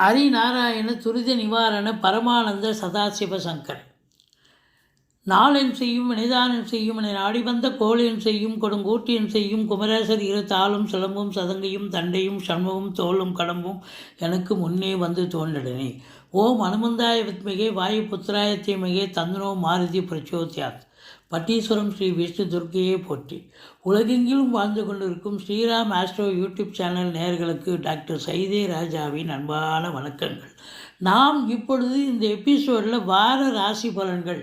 ஹரிநாராயண துரித நிவாரண பரமானந்த சதாசிவ சங்கர். நாளென் செய்யும் வினைதானம் செய்யும் என நாடி வந்த கோளென் செய்யும் கொடுங்கூட்டியன் செய்யும் குமரேசர் இரு தாளும் சிலம்பும் சதங்கையும் தண்டையும் சண்முகம் தோளும் கடம்பும் எனக்கு முன்னே வந்து தோன்றினேன் ஓம் அனுமந்தாய வித்மிகே வாயு புத்திராய தீமிகே தந்தனோ மாருதி பிரச்சோத்யாத். பட்டீஸ்வரம் ஸ்ரீ விஷ்ணு துர்க்கையே போற்றி. உலகெங்கிலும் வாழ்ந்து கொண்டிருக்கும் ஸ்ரீராம் ஆஸ்ட்ரோ யூடியூப் சேனல் நேயர்களுக்கு டாக்டர் சைதே ராஜாவின் அன்பான வணக்கங்கள். நாம் இப்பொழுது இந்த எபிசோடில் வார ராசி பலன்கள்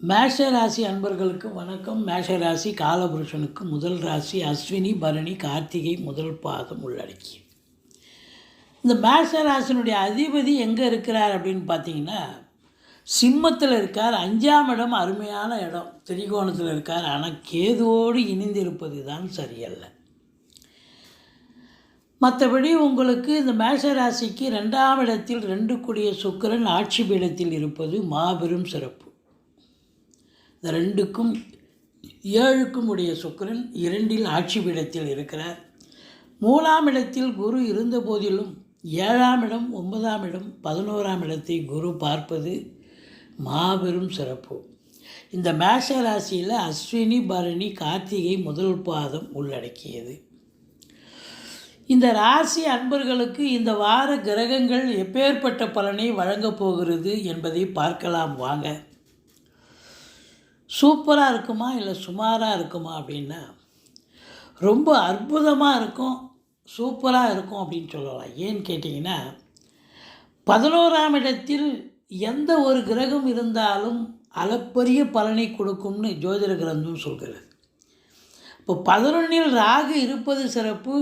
மேஷ ராசி அன்பர்களுக்கு வணக்கம். மேஷ ராசி காலபுருஷனுக்கு முதல் ராசி அஸ்வினி பரணி கார்த்திகை முதல் பாதம் உள்ளடக்கி. இந்த மேஷ ராசினுடைய அதிபதி எங்கே இருக்கிறார் அப்படின்னு பார்த்தீங்கன்னா சிம்மத்தில் இருக்கார். அஞ்சாம் இடம் அருமையான இடம். திரிகோணத்தில் இருக்கார். ஆனால் கேதுவோடு இணைந்திருப்பது தான் சரியல்ல. மற்றபடி உங்களுக்கு இந்த மேஷராசிக்கு ரெண்டாம் இடத்தில் ரெண்டு கூடிய சுக்கிரன் ஆட்சி பீடத்தில் இருப்பது மாபெரும் சிறப்பு. இந்த ரெண்டுக்கும் ஏழுக்கும் உடைய சுக்கிரன் இரண்டில் ஆட்சி பீடத்தில் இருக்கிறார். மூலாம் இடத்தில் குரு இருந்த போதிலும் ஏழாம் இடம் ஒன்பதாம் இடம் பதினோராம் இடத்தை குரு பார்ப்பது மாபெரும் சிறப்பு. இந்த மேஷ ராசியில் அஸ்வினி பரணி கார்த்திகை முதல் பாதம் உள்ளடக்கியது. இந்த ராசி அன்பர்களுக்கு இந்த வார கிரகங்கள் எப்பேற்பட்ட பலனை வழங்கப் போகிறது என்பதை பார்க்கலாம் வாங்க. சூப்பராக இருக்குமா இல்லை சுமாராக இருக்குமா அப்படின்னா ரொம்ப அற்புதமாக இருக்கும் சூப்பராக இருக்கும் அப்படின்னு சொல்லலாம். ஏன்னு கேட்டிங்கன்னா பதினோராம் இடத்தில் எந்த ஒரு கிரகம் இருந்தாலும் அளப்பரிய பலனை கொடுக்கும்னு ஜோதிட கிரந்தம் சொல்கிறது. இப்போ பதினொன்றில் ராகு இருப்பது சிறப்பு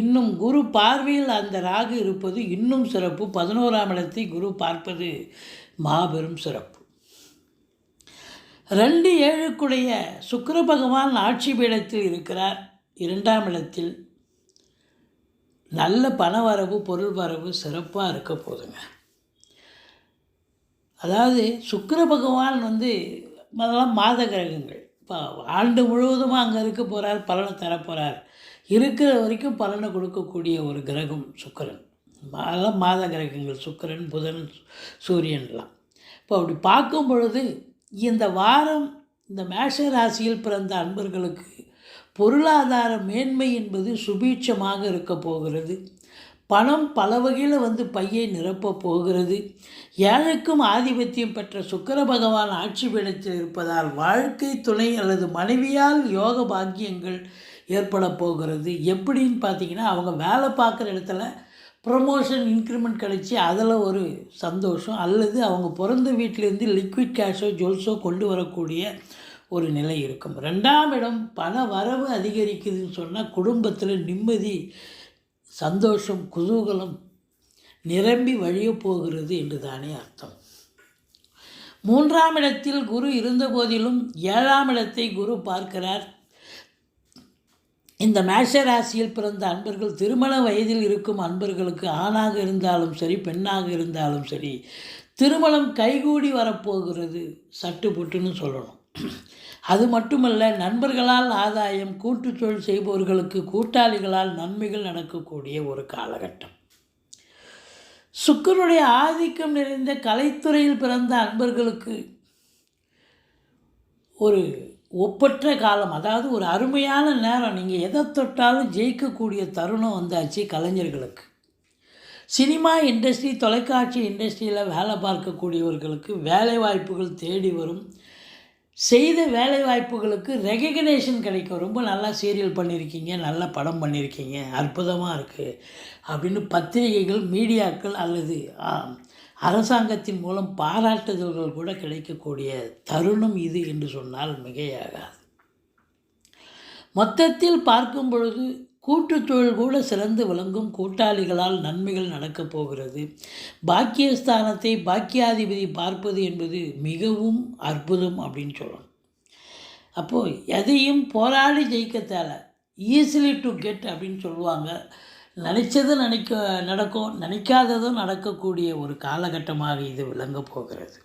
இன்னும் குரு பார்வையில் அந்த ராகு இருப்பது இன்னும் சிறப்பு பதினோராம் இடத்தை குரு பார்ப்பது மாபெரும் சிறப்பு. ரெண்டு ஏழுக்குடைய சுக்கர பகவான் ஆட்சி பீடத்தில் இருக்கிறார். இரண்டாம் இடத்தில் நல்ல பண வரவு பொருள் வரவு சிறப்பாக இருக்க போதுங்க. அதாவது சுக்கர பகவான் வந்து அதெல்லாம் மாத கிரகங்கள். இப்போ ஆண்டு முழுவதும் அங்கே இருக்க போகிறார் பலனை தரப்போகிறார் இருக்கிற வரைக்கும் பலனை கொடுக்கக்கூடிய ஒரு கிரகம் சுக்கிரன். அதெல்லாம் மாத கிரகங்கள் சுக்கிரன் புதன் சூரியன்லாம். இப்போ அப்படி பார்க்கும் பொழுது இந்த வாரம் இந்த மேஷ ராசியில் பிறந்த அன்பர்களுக்கு பொருளாதார மேன்மை என்பது சுபீட்சமாக இருக்க போகிறது. பணம் பல வகையில் வந்து பையை நிரப்பப் போகிறது. ஏழைக்கும் ஆதிபத்தியம் பெற்ற சுக்கர பகவான் ஆட்சி பீடத்தில் இருப்பதால் வாழ்க்கை துணை அல்லது மனைவியால் யோக பாக்கியங்கள் ஏற்பட போகிறது. எப்படின்னு பார்த்தீங்கன்னா அவங்க வேலை பார்க்குற இடத்துல ப்ரொமோஷன் இன்க்ரிமெண்ட் கிடச்சி அதில் ஒரு சந்தோஷம். அல்லது அவங்க பிறந்த வீட்டிலேருந்து லிக்விட் கேஷோ ஜுவல்ஸோ கொண்டு வரக்கூடிய ஒரு நிலை இருக்கும். ரெண்டாம் இடம் பண வரவு அதிகரிக்குதுன்னு சொன்னால் குடும்பத்தில் நிம்மதி சந்தோஷம் குதூகலம் நிரம்பி வழிய போகிறது என்று தானே அர்த்தம். மூன்றாம் இடத்தில் குரு இருந்த போதிலும் ஏழாம் இடத்தை குரு பார்க்கிறார். இந்த மேஷ ராசியில் பிறந்த அன்பர்கள் திருமண வயதில் இருக்கும் அன்பர்களுக்கு ஆணாக இருந்தாலும் சரி பெண்ணாக இருந்தாலும் சரி திருமணம் கைகூடி வரப்போகிறது சட்டு புட்டுன்னு சொல்லணும். அது மட்டுமல்ல நண்பர்களால் ஆதாயம் கூட்டுத்தொழில் செய்பவர்களுக்கு கூட்டாளிகளால் நன்மைகள் நடக்கக்கூடிய ஒரு காலகட்டம். சுக்கருடைய ஆதிக்கம் நிறைந்த கலைத்துறையில் பிறந்த அன்பர்களுக்கு ஒரு ஒப்பற்ற காலம் அதாவது ஒரு அருமையான நேரம். நீங்கள் எதை தொட்டாலும் ஜெயிக்கக்கூடிய தருணம் வந்தாச்சு கலைஞர்களுக்கு. சினிமா இண்டஸ்ட்ரி தொலைக்காட்சி இண்டஸ்ட்ரியில் வேலை பார்க்கக்கூடியவர்களுக்கு வேலை வாய்ப்புகள் தேடி வரும். செய்த வேலை வாய்ப்புகளுக்கு ரெகக்னேஷன் கிடைக்கும். ரொம்ப நல்லா சீரியல் பண்ணியிருக்கீங்க நல்ல படம் பண்ணியிருக்கீங்க அற்புதமாக இருக்குது அப்படின்னு பத்திரிகைகள் மீடியாக்கள் அல்லது அரசாங்கத்தின் மூலம் பாராட்டுதல்கள் கூட கிடைக்கக்கூடிய தருணம் இது என்று சொன்னால் மிகையாகாது. மொத்தத்தில் பார்க்கும் பொழுது கூட்டுத்தொழில் கூட சிறந்து விளங்கும் கூட்டாளிகளால் நன்மைகள் நடக்கப் போகிறது. பாக்கியஸ்தானத்தை பாக்கியாதிபதி பார்ப்பது என்பது மிகவும் அற்புதம் அப்படின்னு சொல்லணும். அப்போது எதையும் போராடி ஜெயிக்கத்தால தேவை. ஈஸிலி டு கெட் அப்படின்னு சொல்லுவாங்க. நினச்சதும் நினைக்க நடக்கும் நினைக்காததும் நடக்கக்கூடிய ஒரு காலகட்டமாக இது விளங்கப் போகிறது.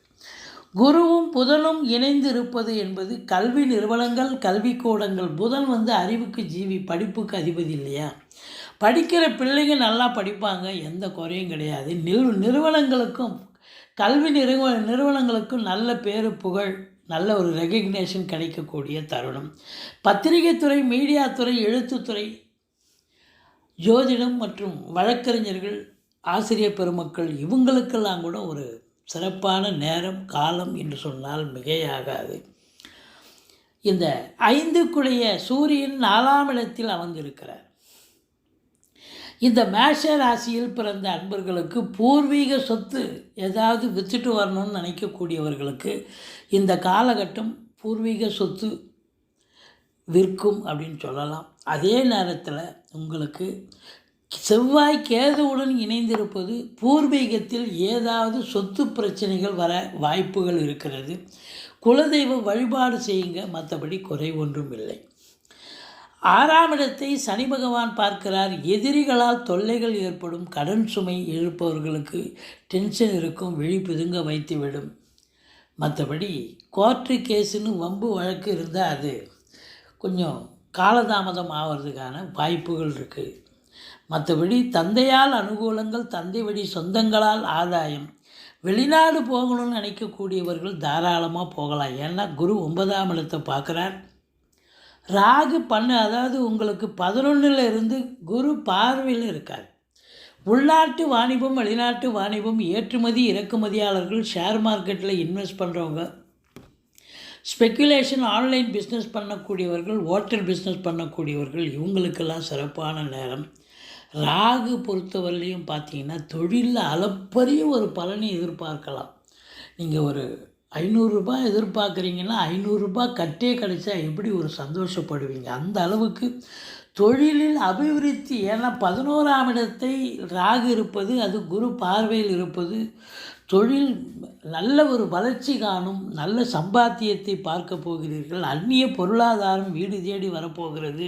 குருவும் புதனும் இணைந்து இருப்பது என்பது கல்வி நிறுவனங்கள் கல்விக்கூடங்கள் புதன் வந்து அறிவுக்கு ஜீவி படிப்புக்கு அதிபதி இல்லையா? படிக்கிற பிள்ளைங்க நல்லா படிப்பாங்க எந்த குறையும் கிடையாது. நிறு நிறுவனங்களுக்கும் கல்வி நிறுவ நிறுவனங்களுக்கும் நல்ல பேரு புகழ் நல்ல ஒரு ரெகக்னேஷன் கிடைக்கக்கூடிய தருணம். பத்திரிகைத்துறை மீடியாத்துறை எழுத்துத்துறை ஜோதிடம் மற்றும் வழக்கறிஞர்கள் ஆசிரியர் பெருமக்கள் இவங்களுக்கெல்லாம் கூட ஒரு சிறப்பான நேரம் காலம் என்று சொன்னால் மிகையாகாது. இந்த ஐந்துக்குடைய சூரியன் நாலாம் இடத்தில் அமர்ந்திருக்கிறார். இந்த மேஷ ராசியில் பிறந்த அன்பர்களுக்கு பூர்வீக சொத்து ஏதாவது விற்றுட்டு வரணும்னு நினைக்கக்கூடியவர்களுக்கு இந்த காலகட்டம் பூர்வீக சொத்து விற்கும் அப்படின்னு சொல்லலாம். அதே நேரத்தில் உங்களுக்கு செவ்வாய் கேதுவுடன் இணைந்திருப்பது பூர்வீகத்தில் ஏதாவது சொத்து பிரச்சனைகள் வர வாய்ப்புகள் இருக்கிறது. குலதெய்வ வழிபாடு செய்யுங்க மற்றபடி குறை ஒன்றும் இல்லை. ஆறாம் இடத்தை சனி பகவான் பார்க்கிறார். எதிரிகளால் தொல்லைகள் ஏற்படும் கடன் சுமை எழுப்பவர்களுக்கு டென்ஷன் இருக்கும் விழி பிதுங்க வைத்துவிடும். மற்றபடி கோர்ட்டு கேஸுன்னு வம்பு வழக்கு இருந்தால் அது. கொஞ்சம் காலதாமதம் ஆகிறதுக்கான வாய்ப்புகள் இருக்குது மற்றபடி தந்தையால் அனுகூலங்கள் தந்தை வழி சொந்தங்களால் ஆதாயம் வெளிநாடு போகணும்னு நினைக்கக்கூடியவர்கள் தாராளமாக போகலாம். ஏன்னா குரு ஒன்பதாம் இடத்தை பார்க்குறார். ராகு பண்ணு அதாவது உங்களுக்கு பதினொன்றில் இருந்து குரு பார்வையில் இருக்கார். உள்நாட்டு வாணிபம் வெளிநாட்டு வாணிபம் ஏற்றுமதி இறக்குமதியாளர்கள் ஷேர் மார்க்கெட்டில் இன்வெஸ்ட் பண்ணுறவங்க ஸ்பெக்குலேஷன் ஆன்லைன் பிஸ்னஸ் பண்ணக்கூடியவர்கள் ஹோட்டல் பிஸ்னஸ் பண்ணக்கூடியவர்கள் இவங்களுக்கெல்லாம் சிறப்பான நேரம். ராகு பொறுத்தவரையிலையும் பார்த்தீங்கன்னா தொழிலில் அளப்பரிய ஒரு பலனை எதிர்பார்க்கலாம். நீங்கள் ஒரு ஐநூறுரூபா எதிர்பார்க்குறீங்கன்னா ஐநூறுரூபா கட்டே கிடைச்சா எப்படி ஒரு சந்தோஷப்படுவீங்க? அந்த அளவுக்கு தொழிலில் அபிவிருத்தி ஏன்னா பதினோராம் இடத்தை ராகு இருப்பது அது குரு பார்வையில் இருப்பது தொழில் நல்ல ஒரு வளர்ச்சி காணும் நல்ல சம்பாத்தியத்தை பார்க்க போகிறீர்கள் அந்நிய பொருளாதாரம் வீடு தேடி வரப்போகிறது.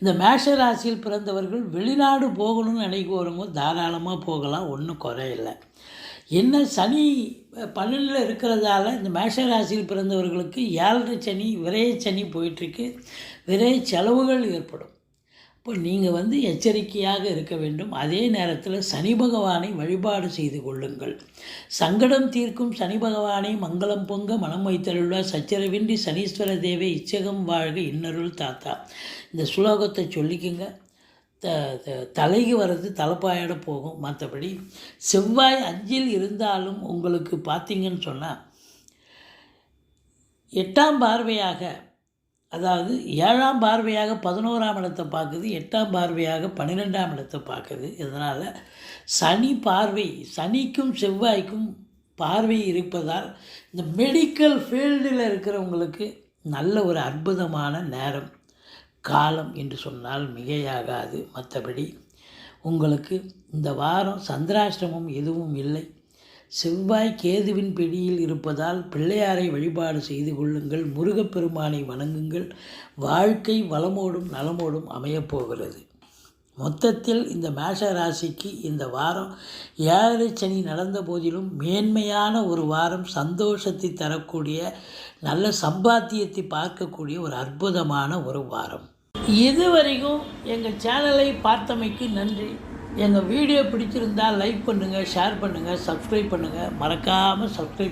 இந்த மேஷ ராசியில் பிறந்தவர்கள் வெளிநாடு போகணும்னு நினைக்கிறவங்க தாராளமாக போகலாம் ஒன்றும் குறையில்லை என்ன சனி பன்னெண்டில் இருக்கிறதால இந்த மேஷ ராசியில் பிறந்தவர்களுக்கு ஏழரை சனி விரைய சனி போயிட்டுருக்கு விரைய செலவுகள் ஏற்படும். இப்போ நீங்கள் வந்து எச்சரிக்கையாக இருக்க வேண்டும். அதே நேரத்தில் சனி பகவானை வழிபாடு செய்து கொள்ளுங்கள். சங்கடம் தீர்க்கும் சனி பகவானை மங்களம் பொங்க மனம் வைத்தருள்வார் சச்சரவின்றி சனீஸ்வர தேவை இச்சகம் வாழ்க இன்னருள் தாத்தா. இந்த சுலோகத்தை சொல்லிக்கங்க. த த- தலைக்கு வர்றது தலைப்பாயோட போகும். மற்றபடி செவ்வாய் அஞ்சில் இருந்தாலும் உங்களுக்கு பார்த்தீங்கன்னு சொன்னால் எட்டாம் பார்வையாக அதாவது ஏழாம் பார்வையாக பதினோராம் இடத்தை பார்க்குது எட்டாம் பார்வையாக பன்னிரெண்டாம் இடத்தை பார்க்குது. இதனால் சனி பார்வை சனிக்கும் செவ்வாய்க்கும் பார்வை இருப்பதால் இந்த மெடிக்கல் ஃபீல்டில் இருக்கிறவங்களுக்கு நல்ல ஒரு அற்புதமான நேரம் காலம் என்று சொன்னால் மிகையாகாது. மற்றபடி உங்களுக்கு இந்த வாரம் சந்திராஷ்டிரமம் எதுவும் இல்லை. செவ்வாய் கேதுவின் பிடியில் இருப்பதால் பிள்ளையாரை வழிபாடு செய்து கொள்ளுங்கள் முருகப்பெருமானை வணங்குங்கள். வாழ்க்கை வளமோடும் நலமோடும் அமையப்போகிறது. மொத்தத்தில் இந்த மேஷ ராசிக்கு இந்த வாரம் ஏழரை சனி நடந்த போதிலும் மேன்மையான ஒரு வாரம் சந்தோஷத்தை தரக்கூடிய நல்ல சம்பாத்தியத்தை பார்க்கக்கூடிய ஒரு அற்புதமான ஒரு வாரம். இதுவரைக்கும் எங்கள் சேனலை பார்த்தமைக்கு நன்றி. எங்கள் வீடியோ பிடிச்சிருந்தால் லைக் பண்ணுங்கள் ஷேர் பண்ணுங்கள் சப்ஸ்கிரைப் பண்ணுங்கள் மறக்காமல் சப்ஸ்கிரைப்